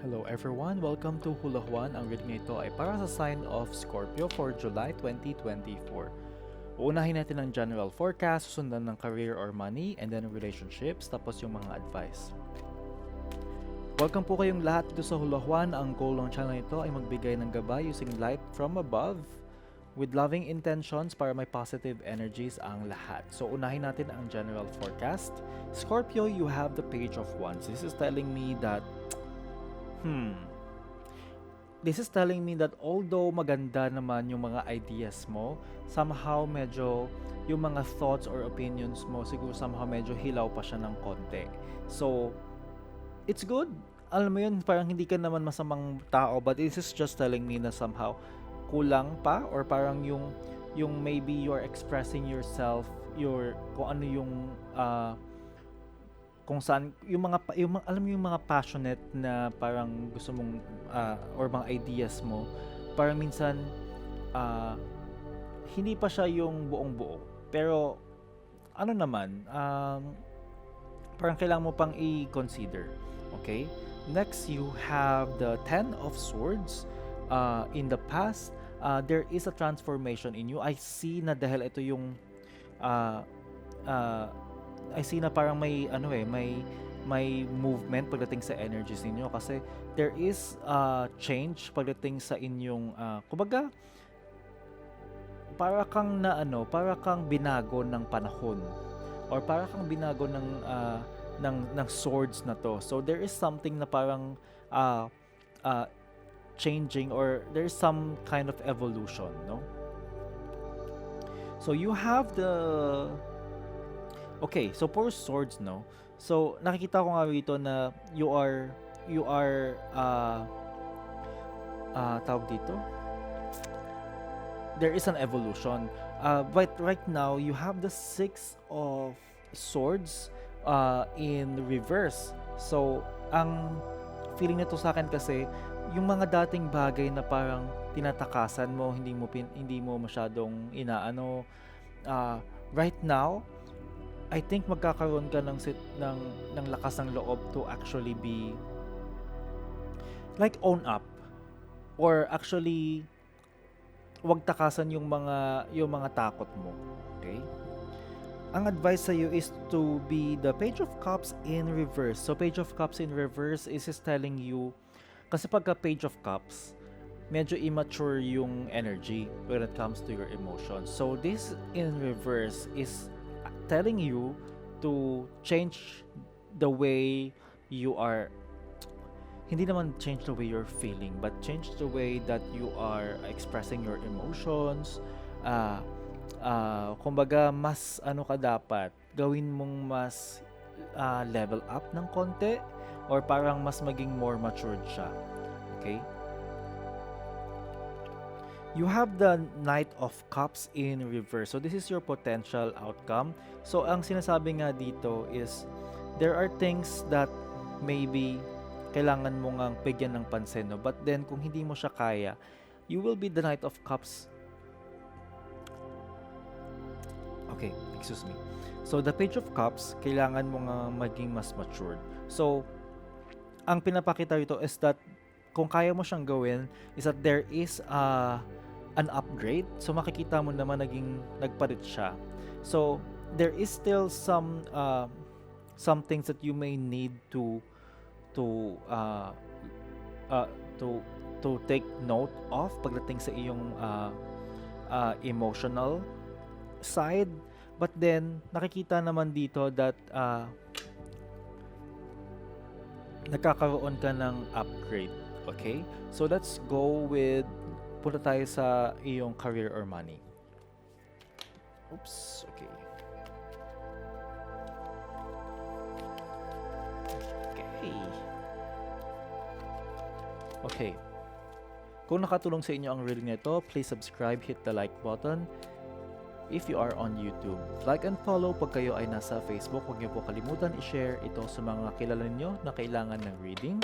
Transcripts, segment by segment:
Hello everyone, welcome to Hula Juan. Ang reading nito ay para sa sign of Scorpio for July 2024. Uunahin natin ang general forecast, susundan ng career or money, and then relationships, tapos yung mga advice. Welcome po kayong lahat dito sa Hula Juan. Ang goal ng channel nito ay magbigay ng gabay using light from above with loving intentions para may positive energies ang lahat. So unahin natin ang general forecast. Scorpio, you have the page of wands. This is telling me that Hmm. This is telling me that although maganda naman yung mga ideas mo, somehow medyo yung mga thoughts or opinions mo siguro somehow medyo hilaw pa siya ng konti. So, it's good. Alam mo yun, parang hindi ka naman masamang tao but this is just telling me na somehow kulang pa or parang yung yung maybe you're expressing yourself your kung ano yung uh, kung saan yung mga yung alam mo yung mga passionate na parang gusto mong uh, or mga ideas mo parang minsan uh, hindi pa siya yung buong buo. Pero ano naman um, parang kailangan mo pang i-consider okay? Next you have the ten of swords. Uh, in the past uh, there is a transformation in you. I see na dahil ito yung uh, uh, I see na parang may ano eh, may may movement pagdating sa energies ninyo kasi there is uh, change pagdating sa inyong uh, kumbaga para kang na ano, para kang binago ng panahon or para kang binago ng uh, ng ng swords na to. So there is something na parang uh, uh, changing or there is some kind of evolution, no? So you have the Okay, so for swords, no? So, nakikita ko nga rito na you are, you are, uh, uh, tawag dito? There is an evolution. Uh, but right now, you have the six of swords uh, in reverse. So, ang feeling nito sa akin kasi, yung mga dating bagay na parang tinatakasan mo, hindi mo pin, hindi mo masyadong inaano, uh, right now, I think magkakaroon ka ng sit ng ng lakas ng loob to actually be like own up or actually wag takasan yung mga yung mga takot mo. Okay? Ang advice sa you is to be the page of cups in reverse. So page of cups in reverse is is telling you kasi pagka page of cups medyo immature yung energy when it comes to your emotions. So this in reverse is telling you to change the way you are hindi naman change the way you're feeling but change the way that you are expressing your emotions. Uh, uh, kumbaga mas ano ka dapat? Gawin mong mas uh, level up ng konti or parang mas maging more matured siya? Okay you have the Knight of Cups in reverse. So this is your potential outcome. So ang sinasabi nga dito is there are things that maybe kailangan mo ngang bigyan ng pansin no? but then kung hindi mo siya kaya you will be the Knight of Cups okay excuse me so the Page of Cups kailangan mo nga maging mas matured so ang pinapakita rito is that kung kaya mo siyang gawin is that there is a an upgrade. So makikita mo naman naging nagpalit siya. So there is still some uh, some things that you may need to to uh, uh, to to take note of pagdating sa iyong uh, uh, emotional side. But then nakikita naman dito that uh, nagkakaroon ka ng upgrade. Okay? So let's go with punta tayo sa iyong career or money. Oops, okay. Okay. Okay. Kung nakatulong sa inyo ang reading nito, please subscribe, hit the like button if you are on YouTube. Like and follow pag kayo ay nasa Facebook. Huwag niyo po kalimutan i-share ito sa mga kilala niyo na kailangan ng reading.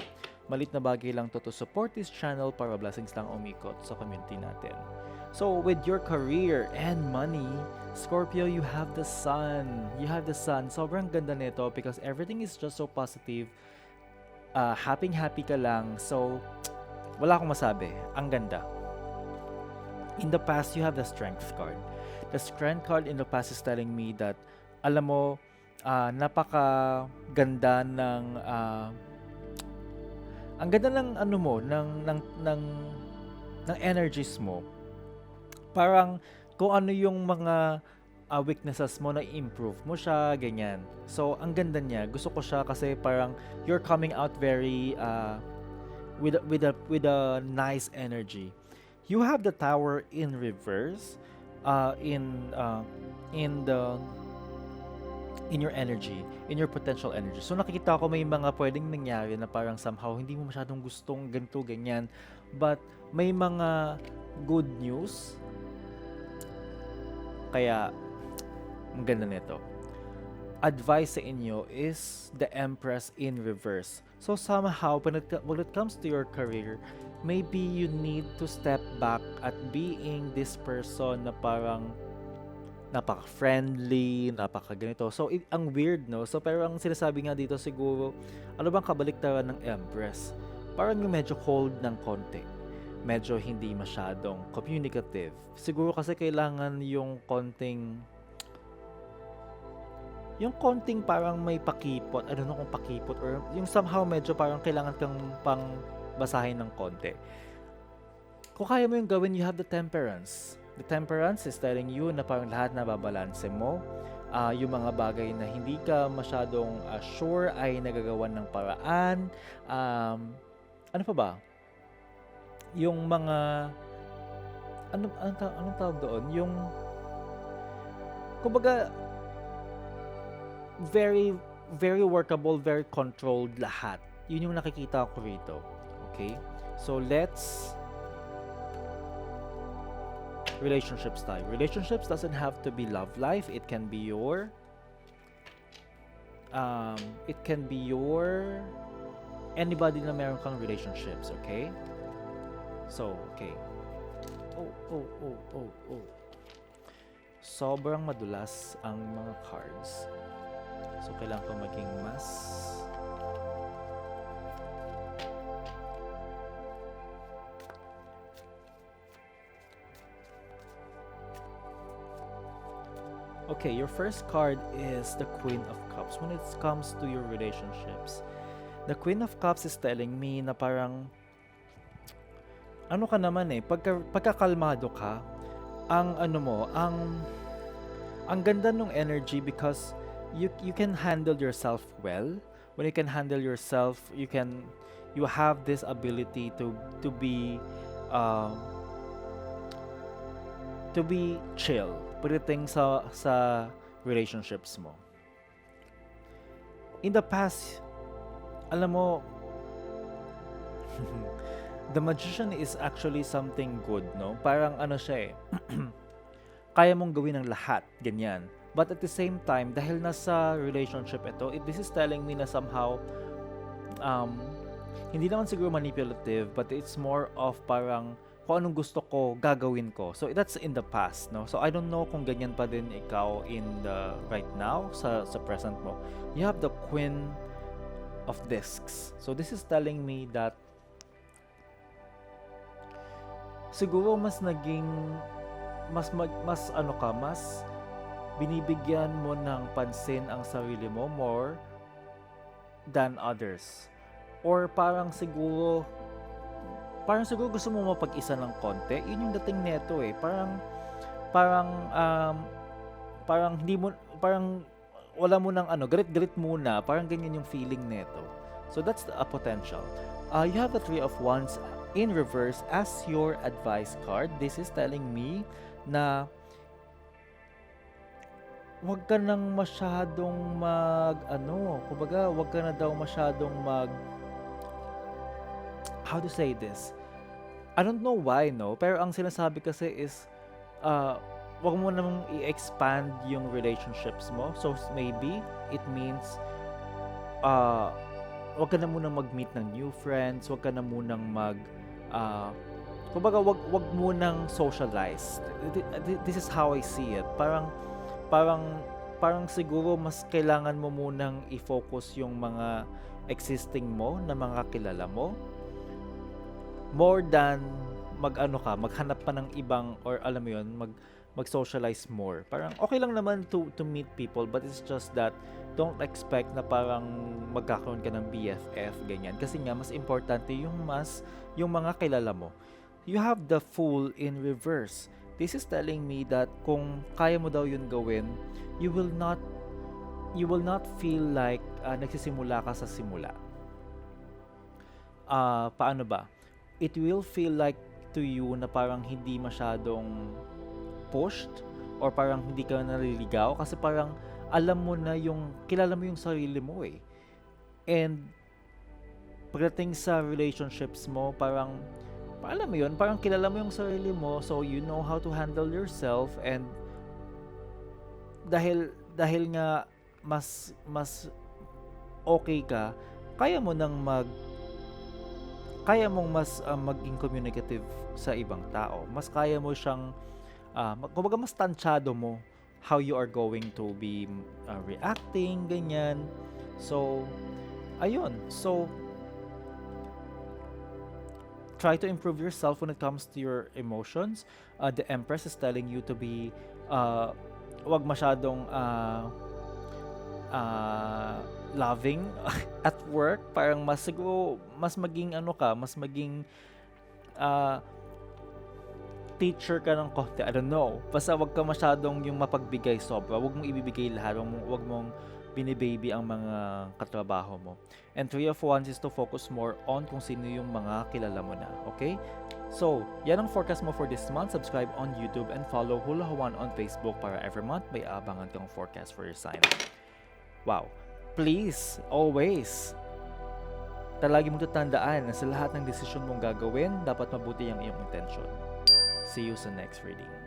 Malit na bagay lang to to support this channel para blessings lang umikot sa community natin. So with your career and money, Scorpio, you have the sun. You have the sun. Sobrang ganda nito because everything is just so positive. ah, happy-happy ka lang. So, wala akong masabi. Ang ganda. In the past, you have the strength card. The strength card in the past is telling me that, alam mo, ah, napaka ganda ng ah, ang ganda ng ano mo, ng ng ng ng energies mo. Parang kung ano yung mga ah, weaknesses mo na improve mo siya, ganyan. So, ang ganda niya. Gusto ko siya kasi parang you're coming out very ah, with with a with a nice energy. You have the tower in reverse uh, in uh, in the in your energy, in your potential energy. So nakikita ko may mga pwedeng nangyari na parang somehow hindi mo masyadong gustong ganito, ganyan. But may mga good news. Kaya, ang ganda nito. Advice sa inyo is the Empress in reverse. So somehow, when it, when it comes to your career, maybe you need to step back at being this person na parang napaka-friendly, napaka-ganito. So, it, ang weird, no? So, pero ang sinasabi nga dito siguro, ano bang kabaliktaran ng Empress? Parang yung medyo cold ng konti. Medyo hindi masyadong communicative. Siguro kasi kailangan yung konting yung konting parang may pakipot, I don't know kung pakipot or yung somehow medyo parang kailangan kang pang basahin ng konti. Kung kaya mo yung gawin, you have the temperance. The temperance is telling you na parang lahat na babalanse mo. Ah, yung mga bagay na hindi ka masyadong ah, sure ay nagagawan ng paraan. Um, ano pa ba? Yung mga ano anong, anong tawag doon? Yung kumbaga very very workable, very controlled lahat. Yun yung nakikita ko rito. Okay? So let's relationships tayo. Relationships doesn't have to be love life. It can be your um, it can be your anybody na meron kang relationships, okay? So, okay. Oh, oh, oh, oh, oh. Sobrang madulas ang mga cards. So, kailangan ko maging mas Okay, your first card is the Queen of Cups. When it comes to your relationships, the Queen of Cups is telling me na parang ano ka naman eh, pagka, pagkakalmado ka, ang ano mo, ang ang ganda ng energy because you you can handle yourself well. When you can handle yourself, you can you have this ability to to be um, to be chill pagdating sa sa relationships mo. In the past, alam mo, the magician is actually something good, no? Parang ano siya eh, kaya mong gawin ang lahat, ganyan. But at the same time, dahil nasa relationship ito, it, this is telling me na somehow, um, hindi naman siguro manipulative, but it's more of parang kung anong gusto ko, gagawin ko. So, that's in the past, no? So, I don't know kung ganyan pa din ikaw in the right now, sa, sa present mo. You have the Queen of Discs. So, this is telling me that siguro mas naging mas mag, mas ano ka, mas binibigyan mo ng pansin ang sarili mo more than others. Or parang siguro parang siguro gusto mo mapag-isa ng konti. Yun yung dating neto eh. Parang parang um, parang hindi mo parang wala mo ng ano, galit-galit muna. Parang ganyan yung feeling neto. So that's a potential. Uh, you have the Three of Wands in reverse as your advice card. This is telling me na wag ka nang masyadong mag ano, kumbaga wag ka na daw masyadong mag how to say this? I don't know why, no? Pero ang sinasabi kasi is, uh, wag mo namang i-expand yung relationships mo. So, maybe, it means, uh, wag ka na munang mag-meet ng new friends, wag ka na munang mag, uh, kumbaga, wag, wag munang socialize. Th- th- This is how I see it. Parang, parang, parang siguro mas kailangan mo munang i-focus yung mga existing mo na mga kilala mo more than mag-ano ka, maghanap pa ng ibang or alam mo yun, mag mag-socialize more. Parang okay lang naman to to meet people but it's just that don't expect na parang magkakaroon ka ng BFF ganyan kasi nga mas importante yung mas yung mga kilala mo. You have the fool in reverse. This is telling me that kung kaya mo daw yun gawin, you will not you will not feel like ah, nagsisimula ka sa simula. Ah, paano ba? It will feel like to you na parang hindi masyadong pushed or parang hindi ka naliligaw kasi parang alam mo na yung kilala mo yung sarili mo eh. And pagdating sa relationships mo, parang alam mo yun, parang kilala mo yung sarili mo so you know how to handle yourself and dahil dahil nga mas mas okay ka, kaya mo nang mag kaya mong mas ah, maging communicative sa ibang tao. Mas kaya mo siyang mag- kumbaga mas tansyado mo how you are going to be ah, reacting, ganyan. So, ayun. So, try to improve yourself when it comes to your emotions. Uh, the Empress is telling you to be, uh, wag masyadong uh, uh, loving at work. Parang mas siguro, mas maging ano ka, mas maging uh, teacher ka ng konti. I don't know. Basta wag ka masyadong yung mapagbigay sobra. Wag mong ibibigay lahat. Wag mong, wag mong binibaby ang mga katrabaho mo. And three of wands is to focus more on kung sino yung mga kilala mo na. Okay? So, yan ang forecast mo for this month. Subscribe on YouTube and follow Hula Hawan on Facebook para every month may abangan kang forecast for your sign. Wow. Please, always, talagi mong tatandaan na sa lahat ng desisyon mong gagawin, dapat mabuti ang iyong intention. See you sa next reading.